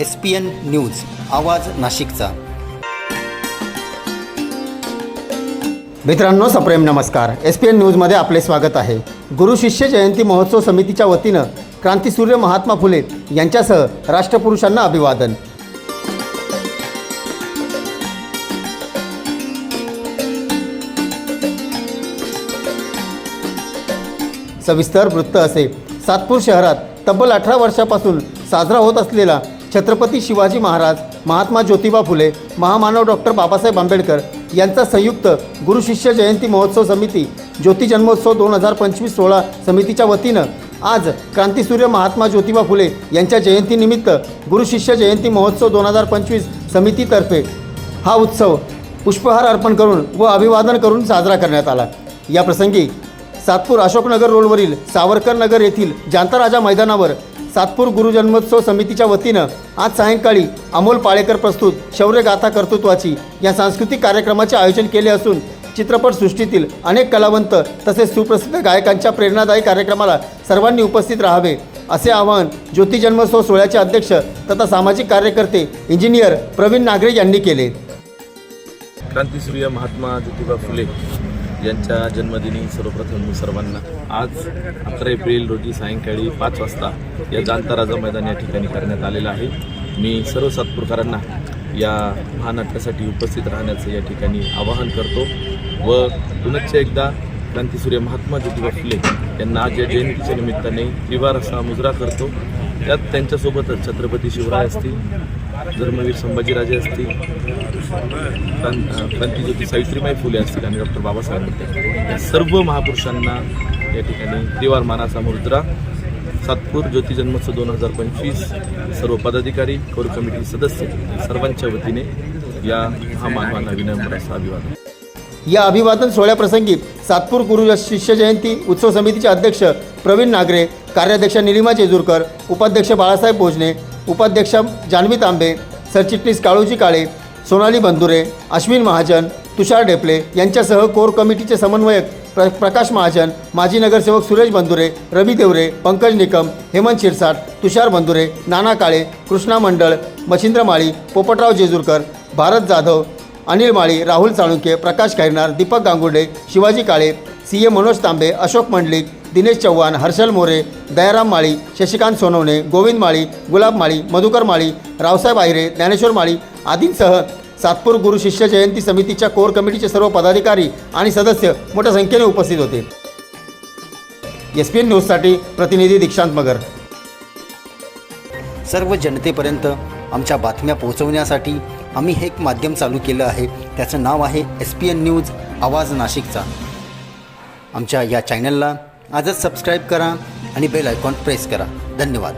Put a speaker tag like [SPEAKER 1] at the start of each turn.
[SPEAKER 1] S P N news आवाज नाशिकचा. मित्रांनो सप्रेम नमस्कार. एस पी एन न्यूजमध्ये आपले स्वागत आहे. गुरु शिष्य जयंती महोत्सव समितीच्या वतीनं क्रांतीसूर्य महात्मा फुले यांच्यासह राष्ट्रपुरुषांना अभिवादन. सविस्तर वृत्त असे. सातपूर शहरात तब्बल अठरा वर्षापासून साजरा होत असलेला छत्रपती शिवाजी महाराज महात्मा ज्योतिबा फुले महामानव डॉक्टर बाबासाहेब आंबेडकर यांचा संयुक्त गुरुशिष्य जयंती महोत्सव समिती ज्योती जन्मोत्सव दोन हजार पंचवीस सोळा समितीच्या वतीनं आज क्रांतिसूर्य महात्मा ज्योतिबा फुले यांच्या जयंतीनिमित्त गुरुशिष्य जयंती महोत्सव दोन हजार पंचवीस समितीतर्फे हा उत्सव पुष्पहार अर्पण करून व अभिवादन करून साजरा करण्यात आला. या प्रसंगी सातपूर अशोकनगर रोडवरील सावरकर नगर येथील जांताराजा मैदानावर सातपूर गुरुजन्मोत्सव समितीच्या वतीनं आज सायंकाळी अमोल पाळेकर प्रस्तुत शौर्यगाथा कर्तृत्वाची या सांस्कृतिक कार्यक्रमाचे आयोजन केले असून चित्रपटसृष्टीतील अनेक कलावंत तसेच सुप्रसिद्ध गायकांच्या प्रेरणादायी कार्यक्रमाला सर्वांनी उपस्थित राहावे असे आवाहन ज्योती जन्मोत्सव सोहळ्याचे अध्यक्ष तथा सामाजिक कार्यकर्ते इंजिनियर प्रवीण नागरे यांनी केले.
[SPEAKER 2] क्रांतीसूर्य महात्मा ज्योतिबा फुले यांच्या जन्मदिनी सर्वप्रथम मी सर्वांना आज अकरा एप्रिल रोजी सायंकाळी पाच वाजता या जांता राजा मैदान या ठिकाणी करण्यात आलेलं आहे. मी सर्व सातपूरकरांना या महानाट्यासाठी उपस्थित राहण्याचं या ठिकाणी आवाहन करतो व पुनश्च एकदा क्रांतीसूर्य महात्मा ज्योतिबा फुले यांना आज या जयंतीच्या निमित्ताने त्रिवार असा मुजरा करतो. त्यात त्यांच्यासोबतच छत्रपती शिवराय असतील धर्मवीर संभाजीराजे असतील क्रां- क्रांतीज्योती सावित्रीबाई फुले असतील आणि डॉक्टर बाबासाहेब आंबेडकर. या सर्व महापुरुषांना या ठिकाणी त्रिवार मानाचा मुद्रा सातपूर ज्योती जन्मोत्सव दोन हजार पंचवीस सर्व पदाधिकारी कोर कमिटी सदस्य सर्वांच्या वतीने या महामानवांना विनम्र असं अभिवादन.
[SPEAKER 1] या अभिवादन सोहळ्याप्रसंगी सातपूर गुरु शिष्य जयंती उत्सव समितीचे अध्यक्ष प्रवीण नागरे कार्याध्यक्ष निलिमा जेजूरकर उपाध्यक्ष बाळासाहेब भोजने उपाध्यक्ष जान्हवी तांबे सरचिटणीस काळूजी काळे सोनाली बंधुरे अश्विन महाजन तुषार डेपले यांच्यासह कोर कमिटीचे समन्वयक प्र प्रकाश महाजन माजी नगरसेवक सुरेश बंधुरे रवी देवरे पंकज निकम हेमंत शिरसाट तुषार बंधुरे नाना काळे कृष्णा मंडळ मच्छिंद्र माळी पोपटराव जेजूरकर भारत जाधव अनिल माळी राहुल चाळुंके प्रकाश खैरनार दीपक गांगुर्डे शिवाजी काळे सी ए मनोज तांबे अशोक मंडलिक दिनेश चव्हाण हर्षल मोरे दयाराम माळी शशिकांत सोनवणे गोविंद माळी गुलाब माळी मधुकर माळी रावसाहेब आहिरे ज्ञानेश्वर माळी आदींसह सातपूर गुरु शिष्य जयंती समितीच्या कोर कमिटीचे सर्व पदाधिकारी आणि सदस्य मोठ्या संख्येने उपस्थित होते. एस पी एन न्यूजसाठी प्रतिनिधी दीक्षांत मगर. सर्व जनतेपर्यंत आमच्या बातम्या पोहोचवण्यासाठी आम्ही हे एक माध्यम चालू केलं आहे. त्याचं नाव आहे एस पी एन न्यूज आवाज नाशिकचा. आमच्या या चॅनलला आजच सबस्क्राईब करा आणि बेल आयकॉन प्रेस करा. धन्यवाद.